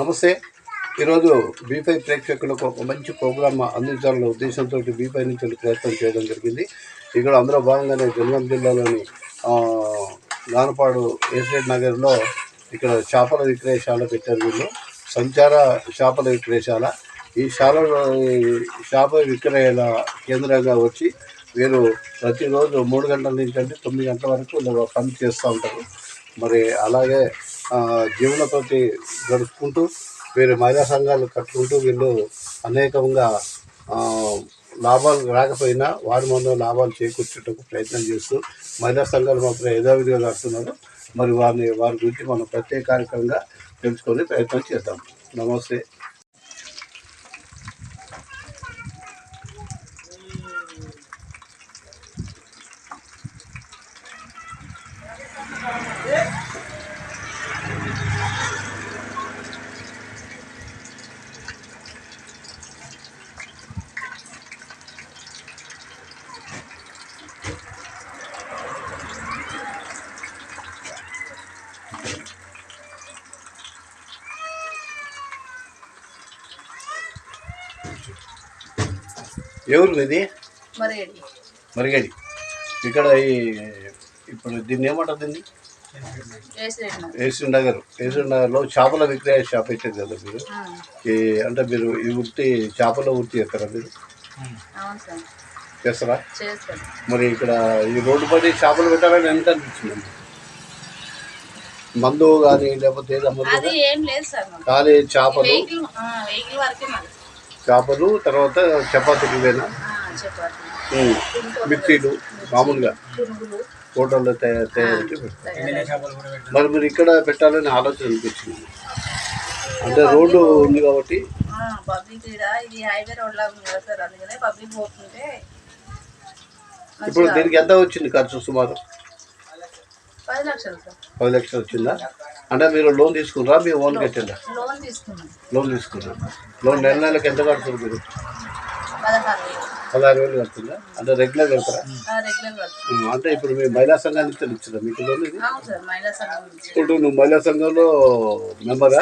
నమస్తే. ఈరోజు బీఫై ప్రేక్షకులకు ఒక మంచి ప్రోగ్రామ్ అందించాలనే ఉద్దేశంతో బీఫై నుంచి ప్రయత్నం చేయడం జరిగింది. ఇక్కడ అందులో భాగంగానే జనగాం జిల్లాలోని గానపాడు ఎస్టేట్ నగర్లో ఇక్కడ చేపల విక్రయశాల పెట్టారు వీళ్ళు. సంచార చేపల విక్రయశాల ఈ శాల చేపల విక్రయాల కేంద్రంగా వచ్చి వీరు ప్రతిరోజు మూడు గంటల నుంచి అంటే తొమ్మిది గంటల వరకు పని చేస్తూ ఉంటారు. మరి అలాగే ఆ, గడుపుకుంటూ వీరు మహిళా సంఘాలు కట్టుకుంటూ వీళ్ళు అనేకంగా లాభాలు రాకపోయినా వారి మన లాభాలు చేకూర్చేటకు ప్రయత్నం చేస్తూ మహిళా సంఘాలు మాత్రం యథావిధిగా కడుతున్నారు మరి వారిని వారి గురించి మనం ప్రత్యేకంగా తెలుసుకొని ప్రయత్నం చేద్దాం. నమస్తే. ఎవరు ఇది? మరి మరిగడి ఇక్కడ ఈ ఇప్పుడు దీన్ని ఏమంటారు దీన్ని? వేసేయండి ఏసీ నగర్ ఏసీ నగర్లో చేపల విక్రయ షాప్ పెట్టారు కదా మీరు? ఈ అంటే మీరు ఈ వృత్తి చేపల వృత్తి చేస్తారా మీరు? చేస్తారా? మరి ఇక్కడ ఈ రోడ్డు పడి చేపలు పెట్టాలని ఎంత అనిపించింది? మందు కానీ లేకపోతే ఖాళీ చేపలు? చేపలు తర్వాత చపాతీలు ఇవేనా ఆ, చపాతీ. ఉమ్. మిర్చీలు మామూలుగా. హోటల్లో తయారు తయారు మరి మీరు ఇక్కడ పెట్టాలని ఆలోచన అనిపించింది. అంటే రోడ్డు ఉంది కాబట్టి. పబ్లిక్ ఈడ ఇది హైవే రోడ్ లాగా ఉంది కదా సార్ అందుకనే పబ్లిక్ పోతుంటే ఇప్పుడు దీనికి ఎంత వచ్చింది ఖర్చు సుమారు? పది లక్షలు వచ్చిందా? అంటే మీరు లోన్ తీసుకున్నారా? మీ ఓన్ కట్టిందా? లోన్ తీసుకున్నాం. లోన్ తీసుకున్నారు? లోన్ నెల నెలకి ఎంత కడుతున్నారు మీరు? పదహారు వేలు. కడుతుందా అంటే రెగ్యులర్ కడతారా? అంటే ఇప్పుడు మీ మహిళా సంఘానికి ఇచ్చిందా మీకు లోన్ ఇది? ఇప్పుడు నువ్వు మహిళా సంఘంలో మెంబరా?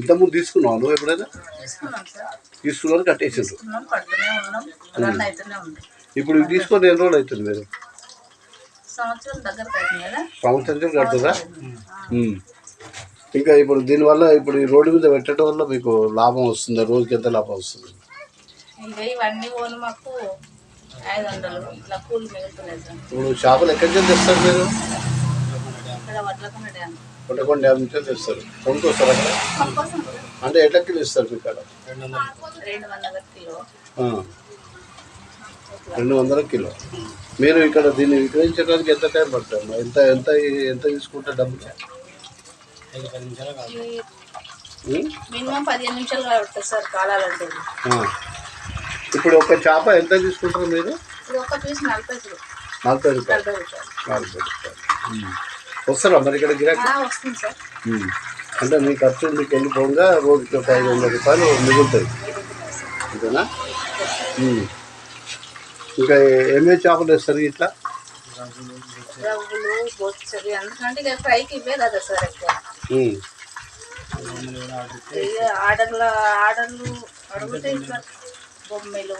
ఇంతకుముందు తీసుకున్నావు నువ్వు ఎప్పుడైనా? తీసుకున్నాం సార్. తీసుకున్నారు కట్టేసిండ్రు. తీసుకున్నాం కడుతూనే ఉన్నాం. రన్ అవుతూనే ఉంది. ఇప్పుడు తీసుకొని ఎన్ని రోజులు అవుతుంది మీరు? సంవత్సరం కడుతుందా ఉమ్. ఇంకా ఇప్పుడు దీనివల్ల ఇప్పుడు ఈ రోడ్డు మీద పెట్టడం వల్ల మీకు లాభం వస్తుందా? రోజుకి ఎంత లాభం వస్తుంది? ఇక ఇవన్నీ పోను మాకు ఐదు వందలు. ఇట్లా కూలి మిగులుతున్నాయి సార్. ఇప్పుడు చేపలు ఎక్కడి నుంచి తెస్తారు మీరు? ఇక్కడ వడ్లకొండ డ్యామ్. కొట్టకొండ డ్యామ్ నుంచి తెస్తారు. కొనుక్కొస్తారు? అక్కడ అంటే ఎట్లా కిలో ఇస్తారు మీకు అక్కడ? రెండు వందల కిలో. రెండు వందల కిలో. మీరు ఇక్కడ దీన్ని విక్రయించడానికి ఎంత టైం పడుతుంది? ఎంత ఎంత ఎంత తీసుకుంటారు డబ్బులు ఉమ్? మినిమం పదిహేను నిమిషాలు పడుతుంది సార్ కాలాలంటే. ఆ. ఇప్పుడు ఒక చేప ఎంత తీసుకుంటారు మీరు? ఇది ఒక పీస్ నలభై రూపాయలు. నలభై రూపాయలు. వస్తారా మరి ఇక్కడ గిరాకీ? వస్తుంది సార్. అంటే మీ ఖర్చు మీకు వెళ్ళిపోగా రోజుకి ఒక ఐదు వందల రూపాయలు మిగులుతాయి. అంతేనా. ఇంకా ఏమేమి చేపలు వేస్తారు ఇట్లా? రవ్వులు బొచ్చవి ఎందుకంటే ఇక ఫ్రైకి ఇవే కదా సార్ ఎక్కువ ఆర్డర్ల ఆర్డర్లు అడిగితే ఇట్లా బొమ్మెలు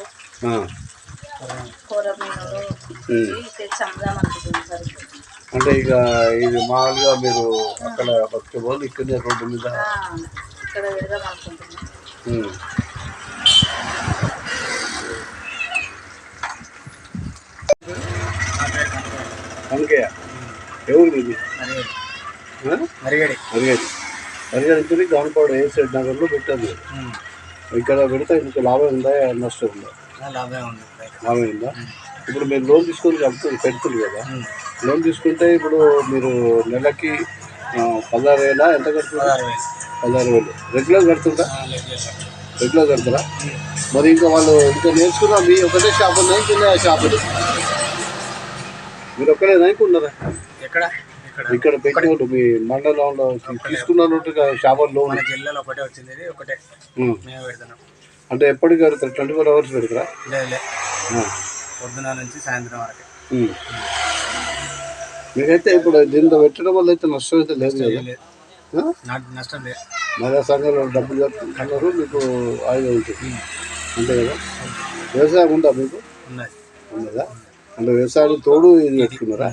అనుకుంటుంది. అంటే ఇక ఇది మామూలుగా మీరు అక్కడ బతికే వాళ్ళు ఇక్కడనే రోడ్డు మీద. ఇక్కడ పెడదాం అనుకుంటున్నాం. అందుకేయ ఎవరు ఇది మరిగడి. అరిగేది అరిగేది గౌన్పాడు ఏ సైడ్ నగర్లో పెట్టాను ఇక్కడ పెడితే మీకు లాభం ఉందా నష్టం ఉందా? లాభమే ఉంది లాభం ఉందా? ఇప్పుడు మీరు లోన్ తీసుకొని కడుతుంది పెడుతుంది కదా. లోన్ తీసుకుంటే ఇప్పుడు మీరు నెలకి పదహారు వేల ఎంత కడుతుందా? పదహారు వేలు. రెగ్యులర్ కడుతుందా. రెగ్యులర్ కడతారా? మరి ఇంకా వాళ్ళు ఇంకా నేర్చుకున్నా మీ ఒకటే షాప్ ఉన్నాయి ఇంకా షాపులు మీరు ఒక్కరేనా ఇంకా ఉన్నారా ఎక్కడ ఇక్కడ పెట్టినట్టు మీ మండలంలో తీసుకున్నట్టు షాపులు లోన్. మన జిల్లాలో ఒకటే వచ్చింది ఇది ఒకటే. మేము పెడుతున్నాం. అంటే ఎప్పటికి కడతారు ట్వంటీ ఫోర్ అవర్స్ పెడతారా? లేదు లేదు ఆ. పొద్దున నుంచి సాయంత్రం వరకు. ఉమ్. మీరైతే ఇప్పుడు దీంతో పెట్టడం వల్ల అయితే నష్టం అయితే లేదు కదా? లేదు ఆ? నాకు నష్టం లేదు. మహిళా సంఘంలో డబ్బులు కన్నారు మీకు ఆయుధం ఉంటుంది. అంతే కదా? వ్యవసాయం ఉందా మీకు? ఉన్నది. ఉన్నదా? అంటే వ్యవసాయం తోడు ఇది పెట్టుకున్నారా